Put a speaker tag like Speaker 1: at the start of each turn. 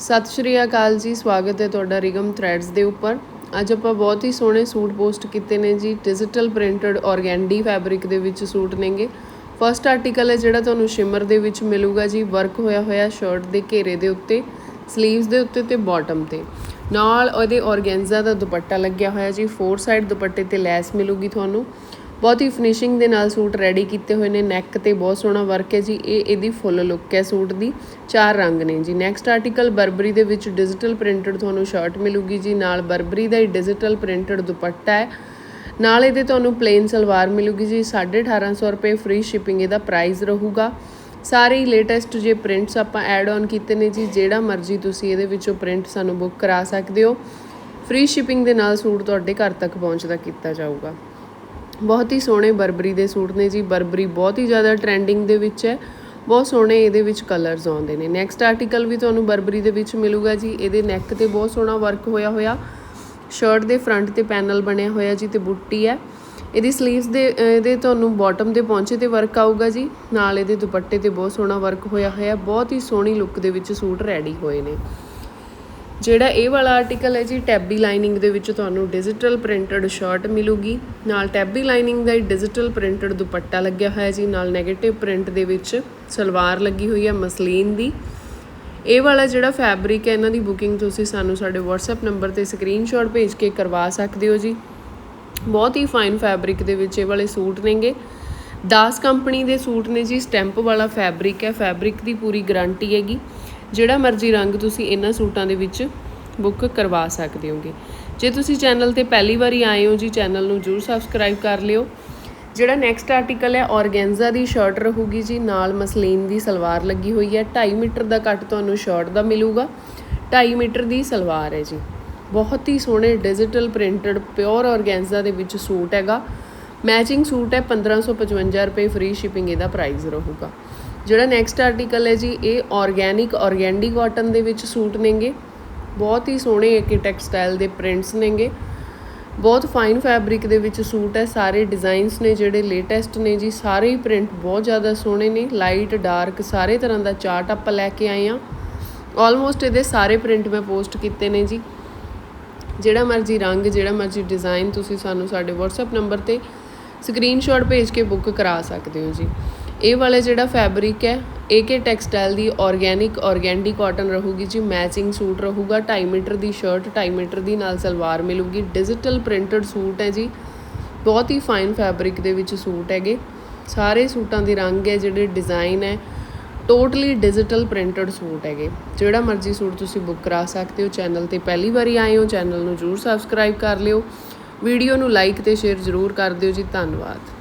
Speaker 1: ਸਤਿ ਸ਼੍ਰੀ ਅਕਾਲ ਜੀ, ਸਵਾਗਤ ਹੈ ਤੁਹਾਡਾ ਰਿਗਮ ਥ੍ਰੈਡਸ ਦੇ ਉੱਪਰ। ਅੱਜ ਆਪਾਂ ਬਹੁਤ ਹੀ ਸੋਹਣੇ ਸੂਟ ਪੋਸਟ ਕੀਤੇ ਨੇ ਜੀ ਡਿਜੀਟਲ ਪ੍ਰਿੰਟਡ ਔਰਗੈਂਡੀ ਫੈਬਰਿਕ ਦੇ ਵਿੱਚ ਸੂਟ ਨੇਗੇ। ਫਰਸਟ ਆਰਟੀਕਲ ਹੈ ਜਿਹੜਾ ਤੁਹਾਨੂੰ ਸ਼ਿਮਰ ਦੇ ਵਿੱਚ ਮਿਲੂਗਾ ਜੀ ਵਰਕ ਹੋਇਆ ਹੋਇਆ ਸ਼ਰਟ ਦੇ ਘੇਰੇ ਦੇ ਉੱਤੇ ਸਲੀਵਸ ਦੇ ਉੱਤੇ ਤੇ ਬਾਟਮ ਤੇ। ਨਾਲ ਉਹਦੇ ਔਰਗੈਂਜ਼ਾ ਦਾ ਦੁਪੱਟਾ ਲੱਗਿਆ ਹੋਇਆ ਜੀ ਫੋਰ ਸਾਈਡ ਦੁਪੱਟੇ ਤੇ ਲੈਸ ਮਿਲੂਗੀ ਤੁਹਾਨੂੰ। ਬਹੁਤ ਹੀ ਫਿਨਿਸ਼ਿੰਗ ਦੇ ਨਾਲ ਸੂਟ ਰੈਡੀ ਕੀਤੇ ਹੋਏ ਨੇ ਨੈਕ ਤੇ ਬਹੁਤ ਸੋਹਣਾ ਵਰਕ ਹੈ ਜੀ, ਇਹ ਇਹਦੀ ਫੁੱਲ ਲੁੱਕ ਹੈ ਸੂਟ ਦੀ, ਚਾਰ ਰੰਗ ਨੇ ਜੀ। ਨੈਕਸਟ ਆਰਟੀਕਲ ਬਰਬਰੀ ਦੇ ਵਿੱਚ ਡਿਜੀਟਲ ਪ੍ਰਿੰਟਡ ਤੁਹਾਨੂੰ ਸ਼ਰਟ ਮਿਲੂਗੀ ਜੀ, ਨਾਲ ਬਰਬਰੀ ਦਾ ਹੀ ਡਿਜੀਟਲ ਪ੍ਰਿੰਟਡ ਦੁਪੱਟਾ ਹੈ। ਨਾਲ ਇਹਦੇ ਤੁਹਾਨੂੰ ਪਲੇਨ ਸਲਵਾਰ ਮਿਲੂਗੀ ਜੀ 1850 ਰੁਪਏ ਫ੍ਰੀ ਸ਼ਿਪਿੰਗ ਇਹਦਾ ਪ੍ਰਾਈਸ ਰਹੂਗਾ। ਸਾਰੇ ਹੀ ਲੇਟੈਸਟ ਜੇ ਪ੍ਰਿੰਟਸ ਆਪਾਂ ਐਡ ਆਨ ਕੀਤੇ ਨੇ ਜੀ, ਜਿਹੜਾ ਮਰਜ਼ੀ ਤੁਸੀਂ ਇਹਦੇ ਵਿੱਚੋਂ ਪ੍ਰਿੰਟ ਸਾਨੂੰ ਬੁੱਕ ਕਰਾ ਸਕਦੇ ਹੋ। ਫ੍ਰੀ ਸ਼ਿਪਿੰਗ ਦੇ ਨਾਲ ਸੂਟ ਤੁਹਾਡੇ ਘਰ ਤੱਕ ਪਹੁੰਚਦਾ ਕੀਤਾ ਜਾਊਗਾ। ਬਹੁਤ ਹੀ ਸੋਹਣੇ ਬਰਬਰੀ ਦੇ ਸੂਟ ਨੇ ਜੀ। ਬਰਬਰੀ ਬਹੁਤ ਹੀ ਜ਼ਿਆਦਾ ਟ੍ਰੈਂਡਿੰਗ ਦੇ ਵਿੱਚ ਹੈ। ਬਹੁਤ ਸੋਹਣੇ ਇਹਦੇ ਵਿੱਚ ਕਲਰਸ ਆਉਂਦੇ ਨੇ। ਨੈਕਸਟ ਆਰਟੀਕਲ ਵੀ ਤੁਹਾਨੂੰ ਬਰਬਰੀ ਦੇ ਵਿੱਚ ਮਿਲੂਗਾ ਜੀ। ਇਹਦੇ ਨੈਕ ਤੇ ਬਹੁਤ ਸੋਹਣਾ ਵਰਕ ਹੋਇਆ ਹੋਇਆ। ਸ਼ਰਟ ਦੇ ਫਰੰਟ ਤੇ ਪੈਨਲ ਬਣਿਆ ਹੋਇਆ ਜੀ ਤੇ ਬੁੱਟੀ ਹੈ। ਇਹਦੀ ਸਲੀਵਸ ਦੇ, ਇਹਦੇ ਤੁਹਾਨੂੰ ਬਾਟਮ ਦੇ ਪਹੁੰਚੇ ਤੇ ਵਰਕ ਆਊਗਾ ਜੀ। ਨਾਲ ਇਹਦੇ ਦੁਪੱਟੇ ਤੇ ਬਹੁਤ ਸੋਹਣਾ ਵਰਕ ਹੋਇਆ ਹੋਇਆ। ਬਹੁਤ ਹੀ ਸੋਹਣੀ ਲੁੱਕ ਦੇ ਵਿੱਚ ਸੂਟ ਰੈਡੀ ਹੋਏ ਨੇ। ਜਿਹੜਾ ਇਹ ਵਾਲਾ ਆਰਟੀਕਲ ਹੈ ਜੀ ਟੈਬੀ ਲਾਈਨਿੰਗ ਦੇ ਵਿੱਚ ਤੁਹਾਨੂੰ ਡਿਜੀਟਲ ਪ੍ਰਿੰਟਡ ਸ਼ਰਟ ਮਿਲੂਗੀ। ਨਾਲ ਟੈਬੀ ਲਾਈਨਿੰਗ ਦਾ ਹੀ ਡਿਜੀਟਲ ਪ੍ਰਿੰਟਡ ਦੁਪੱਟਾ ਲੱਗਿਆ ਹੋਇਆ ਜੀ, ਨਾਲ 네ਗੇਟਿਵ ਪ੍ਰਿੰਟ ਦੇ ਵਿੱਚ ਸਲਵਾਰ ਲੱਗੀ ਹੋਈ ਹੈ ਮਸਲੀਨ ਦੀ। ਇਹ ਵਾਲਾ ਜਿਹੜਾ ਫੈਬਰਿਕ ਹੈ, ਇਹਨਾਂ ਦੀ ਬੁਕਿੰਗ ਤੁਸੀਂ ਸਾਨੂੰ ਸਾਡੇ WhatsApp ਨੰਬਰ ਤੇ ਸਕਰੀਨਸ਼ਾਟ ਭੇਜ ਕੇ ਕਰਵਾ ਸਕਦੇ ਹੋ ਜੀ। ਬਹੁਤ ਹੀ ਫਾਈਨ ਫੈਬਰਿਕ ਦੇ ਵਿੱਚ ਇਹ ਵਾਲੇ ਸੂਟ ਨੇਗੇ। ਦਾਸ ਕੰਪਨੀ ਦੇ ਸੂਟ ਨੇ ਜੀ ਸਟੈਂਪ ਵਾਲਾ ਫੈਬਰਿਕ ਹੈ ਫੈਬਰਿਕ ਦੀ ਪੂਰੀ ਗਾਰੰਟੀ ਹੈਗੀ। ਜਿਹੜਾ ਮਰਜ਼ੀ ਰੰਗ ਤੁਸੀਂ ਇਹਨਾਂ ਸੂਟਾਂ ਦੇ ਵਿੱਚ ਬੁੱਕ ਕਰਵਾ ਸਕਦੇ ਹੋਗੇ। ਜੇ ਤੁਸੀਂ ਚੈਨਲ ਤੇ ਪਹਿਲੀ ਵਾਰੀ ਆਏ ਹੋ ਜੀ, ਚੈਨਲ ਨੂੰ ਜਰੂਰ ਸਬਸਕ੍ਰਾਈਬ ਕਰ ਲਿਓ। ਜਿਹੜਾ ਨੈਕਸਟ ਆਰਟੀਕਲ ਹੈ, ਔਰਗੈਂਜ਼ਾ ਦੀ ਸ਼ਰਟ ਰਹੂਗੀ ਜੀ, ਨਾਲ ਮਸਲੀਨ ਦੀ ਸਲਵਾਰ ਲੱਗੀ ਹੋਈ ਹੈ। 2.5 ਮੀਟਰ ਦਾ ਕੱਟ ਤੁਹਾਨੂੰ ਸ਼ਰਟ ਦਾ ਮਿਲੂਗਾ। 2.5 ਮੀਟਰ ਦੀ ਸਲਵਾਰ ਹੈ ਜੀ। ਬਹੁਤ ਹੀ ਸੋਹਣੇ ਡਿਜੀਟਲ ਪ੍ਰਿੰਟਡ ਪਿਓਰ ਔਰਗੈਂਜ਼ਾ ਦੇ ਵਿੱਚ ਸੂਟ ਹੈਗਾ। ਮੈਚਿੰਗ ਸੂਟ ਹੈ 1555 ਰੁਪਏ ਫ੍ਰੀ ਸ਼ਿਪਿੰਗ ਇਹਦਾ ਪ੍ਰਾਈਸ ਰਹੂਗਾ। ਜਿਹੜਾ ਨੈਕਸਟ ਆਰਟੀਕਲ ਹੈ ਜੀ, ਇਹ ਆਰਗੈਨਿਕ ਆਰਗੈਂਡੀ ਕਾਟਨ ਦੇ ਵਿੱਚ ਸੂਟ ਨੇਗੇ। ਬਹੁਤ ਹੀ ਸੋਹਣੇ ਏਕੇ ਟੈਕਸਟਾਈਲ ਦੇ ਪ੍ਰਿੰਟਸ ਨੇਗੇ। ਬਹੁਤ ਫਾਈਨ ਫੈਬਰਿਕ ਦੇ ਵਿੱਚ ਸੂਟ ਹੈ। ਸਾਰੇ ਡਿਜ਼ਾਈਨਸ ਨੇ ਜਿਹੜੇ ਲੇਟੈਸਟ ਨੇ ਜੀ, ਸਾਰੇ ਹੀ ਪ੍ਰਿੰਟ ਬਹੁਤ ਜ਼ਿਆਦਾ ਸੋਹਣੇ ਨੇ। ਲਾਈਟ ਡਾਰਕ ਸਾਰੇ ਤਰ੍ਹਾਂ ਦਾ ਚਾਰਟ ਆਪਾਂ ਲੈ ਕੇ ਆਏ ਆ ਆਲਮੋਸਟ ਇਹਦੇ ਸਾਰੇ ਪ੍ਰਿੰਟ ਮੈਂ ਪੋਸਟ ਕੀਤੇ ਨੇ ਜੀ। ਜਿਹੜਾ ਮਰਜ਼ੀ ਰੰਗ, ਜਿਹੜਾ ਮਰਜ਼ੀ ਡਿਜ਼ਾਈਨ ਤੁਸੀਂ ਸਾਨੂੰ ਸਾਡੇ WhatsApp ਨੰਬਰ ਤੇ ਸਕਰੀਨਸ਼ਾਟ ਭੇਜ ਕੇ ਬੁੱਕ ਕਰਾ ਸਕਦੇ ਹੋ ਜੀ। ਇਹ ਵਾਲਾ ਜਿਹੜਾ ਫੈਬਰਿਕ ਹੈ AK ਟੈਕਸਟਾਈਲ ਦੀ ਆਰਗੈਨਿਕ ਆਰਗੈਂਡੀ ਕਾਟਨ ਰਹੂਗੀ ਜੀ ਮੈਚਿੰਗ ਸੂਟ ਰਹੂਗਾ 2.5 ਮੀਟਰ ਦੀ ਸ਼ਰਟ 2.5 ਮੀਟਰ ਦੀ ਨਾਲ ਸਲਵਾਰ ਮਿਲੂਗੀ ਡਿਜੀਟਲ ਪ੍ਰਿੰਟਡ ਸੂਟ ਹੈ ਜੀ, ਬਹੁਤ ਹੀ ਫਾਈਨ ਫੈਬਰਿਕ ਦੇ ਵਿੱਚ ਸੂਟ ਹੈਗੇ। ਸਾਰੇ ਸੂਟਾਂ ਦੇ ਰੰਗ ਹੈ ਜਿਹੜੇ ਡਿਜ਼ਾਈਨ ਹੈ ਟੋਟਲੀ ਡਿਜੀਟਲ ਪ੍ਰਿੰਟਡ ਸੂਟ ਹੈਗੇ। ਜਿਹੜਾ ਮਰਜ਼ੀ ਸੂਟ ਤੁਸੀਂ ਬੁੱਕ ਕਰਾ ਸਕਦੇ ਹੋ ਚੈਨਲ ਤੇ ਪਹਿਲੀ ਵਾਰੀ ਆਏ ਹੋ ਚੈਨਲ ਨੂੰ ਜਰੂਰ ਸਬਸਕ੍ਰਾਈਬ ਕਰ ਲਿਓ। ਵੀਡੀਓ ਨੂੰ ਲਾਈਕ ਤੇ ਸ਼ੇਅਰ ਜਰੂਰ ਕਰ ਦਿਓ ਜੀ, ਧੰਨਵਾਦ।